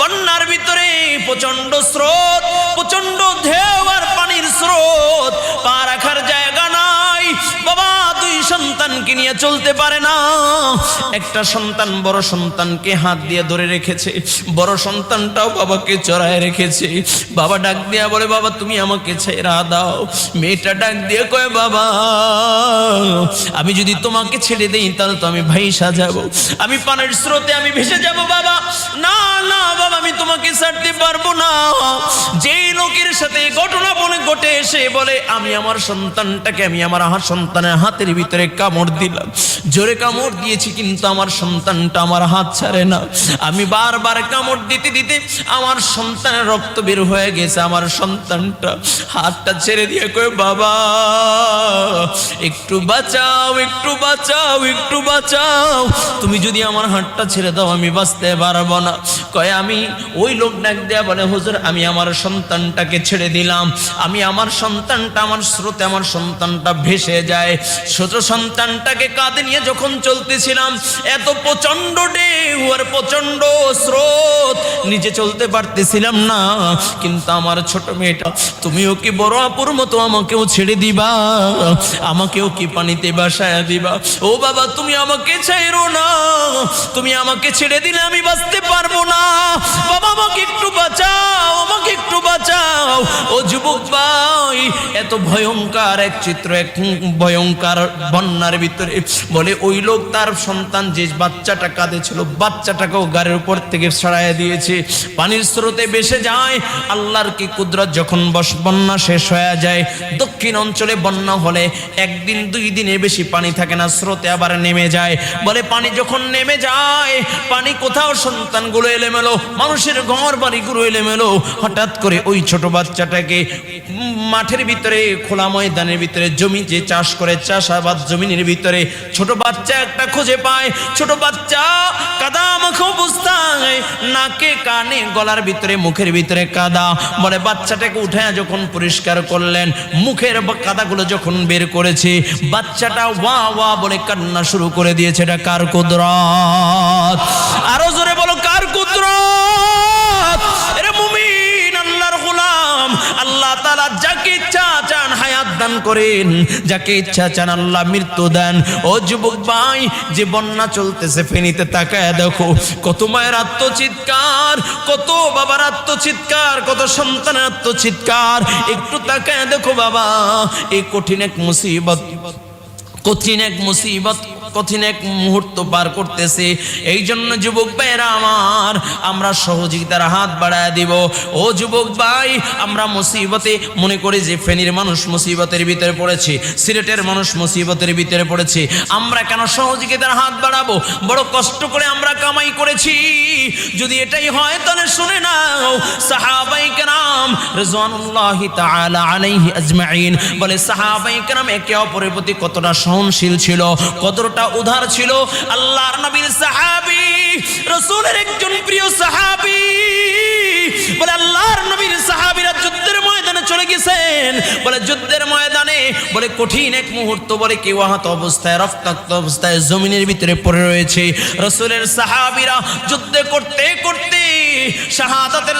বন্যার ভিতরে প্রচণ্ড স্রোত প্রচণ্ড ঢেউ সন্তানকে নিয়ে চলতে পারে না? একটা সন্তান বড় সন্তানকে হাত দিয়ে ধরে রেখেছে। বড় সন্তানটাও বাবাকে চড়ায় রেখেছে। বাবা ডাক দিয়া বলে, বাবা, তুমি আমাকে ছেড়া দাও। মেয়েটা ডাক দিয়ে কয়, বাবা, আমি যদি তোমাকে ছেড়ে দেই, তাহলে তো আমি ভাই সাজাবো। আমি পানের স্রোতে আমি ভেসে যাব, বাবা। না না, বাবা, আমি তোমাকে ছাড়তে পারব না। যেই লোকের সাথে ঘটনা বলে ঘটে এসে বলে, আমি আমার সন্তানটাকে, আমি আমার সন্তানের হাতের ভিতরে কামড় দিলাম। জোরে কামড় দিয়েছি, কিন্তু আমার সন্তানটা আমার হাত ছাড়ে না। আমি বারবার কামড় দিতে দিতে আমার সন্তানের রক্ত বের হয়ে গেছে, আমার সন্তানটা হাতটা ছেড়ে দিয়ে কয়ে, বাবা, একটু বাঁচাও একটু বাঁচাও একটু বাঁচাও। তুমি যদি আমার হাতটা ছেড়ে দাও, আমি বাঁচতে পারব না। কয়, আমি ওই লোক ডাক দেয়া বলে, হুজুর, আমি আমার সন্তানটাকে ছেড়ে দিলাম। আমি আমার সন্তানটা, আমার স্রোতে আমার সন্তানটা ভেসে যায়। ছোট সন্তানটাকে কাঁধে নিয়ে যখন চলতেছিলাম, এত প্রচণ্ড ঢেউ আর প্রচণ্ড স্রোত। নিজে চলতে পারতেছিলাম না, কিন্তু আমার ছোট মেয়েটা, তুমিও কি বড় আপুর মতো আমাকেও ছেড়ে দিবা? আমাকেও কি পানিতে বাসায় দিবা? ও বাবা, তুমি আমাকে ছেড়ো না। তুমি আমাকে ছেড়ে দিলে আমি বাঁচতে পারব না। বাবা, আমাকে একটু বাঁচাও, আমাকে একটু বাঁচাও। ও যুবক ভাই এত ভয়ঙ্কর এক চিত্র এক ভয়ঙ্কর বন্যার ভিতরে। বলে ওই লোক তার সন্তান যে বাচ্চাটা কাঁদে ছিল বাচ্চাটাকেও গাড়ির উপর থেকে সরাইয়া দিয়েছে। পানির স্রোতে বেসে যায়। আল্লাহর কি কুদরত? যখন বস- বন্যা শেষ হয়ে যায়। দক্ষিণ অঞ্চলে বন্যা হলে একদিন দুই দিনের বেশি পানি থাকে না স্রোতে আবার নেমে যায়। বলে পানি যখন নেমে যায় পানি কোথাও সন্তানগুলো এলেমেলো মানুষের ঘর বাড়িগুলো এলেমেলো। হঠাৎ করে ওই ছোট বাচ্চাটাকে উম, মাঠের ভিতরে, খোলা ময়দানের ভিতরে, জমি যে চাষ করে, চাষাবাদ জমিনের ভিতরে, ছোট বাচ্চা একটা খুঁজে পায়, ছোট বাচ্চা কাদা মাখো অবস্থায় নাকে কানে গলার ভিতরে, মুখের ভিতরে কাদা। বলে, বাচ্চাটাকে উঠে যখন পরিষ্কার করলেন, মুখের কাদাগুলো যখন বের করেছে, বাচ্চাটা ওয়া ওয়া বলে কান্না শুরু করে দিয়েছে, এটা কার কুদরত? আরও দান করেন, যাকে ইচ্ছা চান আল্লাহ মৃত্যু দেন। ও যুবক ভাই, যে বন্যা চলতেছে, ফেনিতে তাকায় দেখো, কত মায়ের আত্মচিৎকার, কত বাবার আত্মচিৎকার, কত সন্তানের আত্মচিৎকার। একটু তাকায় দেখো বাবা এই কঠিন এক মুসিবত, কঠিন এক মুসিবত। কঠিন এক মুহূর্ত পার করতেছে। এই জন্য যুবক ভাইরা আমার, আমরা সহযোগিতার হাত বাড়ায় দিব। ও যুবক ভাই, আমরা মুসিবতে, মনে করি যে ফেনীর মানুষ মুসিবতের ভিতরে পড়েছে, সিলেটের মানুষ মুসিবতের ভিতরে পড়েছে। আমরা কেন সহযোগিতার হাত বাড়াবো? বড় কষ্ট করে আমরা কামাই করেছি। যদি এটাই হয়, তাহলে শুনে নাও, সাহাবাই কেরাম রেজওয়ানুল্লাহি তাআলা আলাইহি আজমাইন বলে, সাহাবাই কেরাম একে অপরের প্রতি কতটা সহনশীল ছিল, কতটা উদার ছিল, আল্লাহর নবীর সাহাবী, রাসূলের একজন প্রিয় সাহাবী। বলে, আল্লাহর নবীর সাহাবীরা যুদ্ধের ময়দানে চলে গেছেন। বলে, যুদ্ধের ময়দানে, বলে, কঠিন এক মুহূর্ত বলে কেউ আহত অবস্থায়, রক্তাক্ত অবস্থায় জমিনের ভিতরে পড়ে রয়েছে। রসুলের সাহাবিরা যুদ্ধে করতে করতে, শাহাদাতের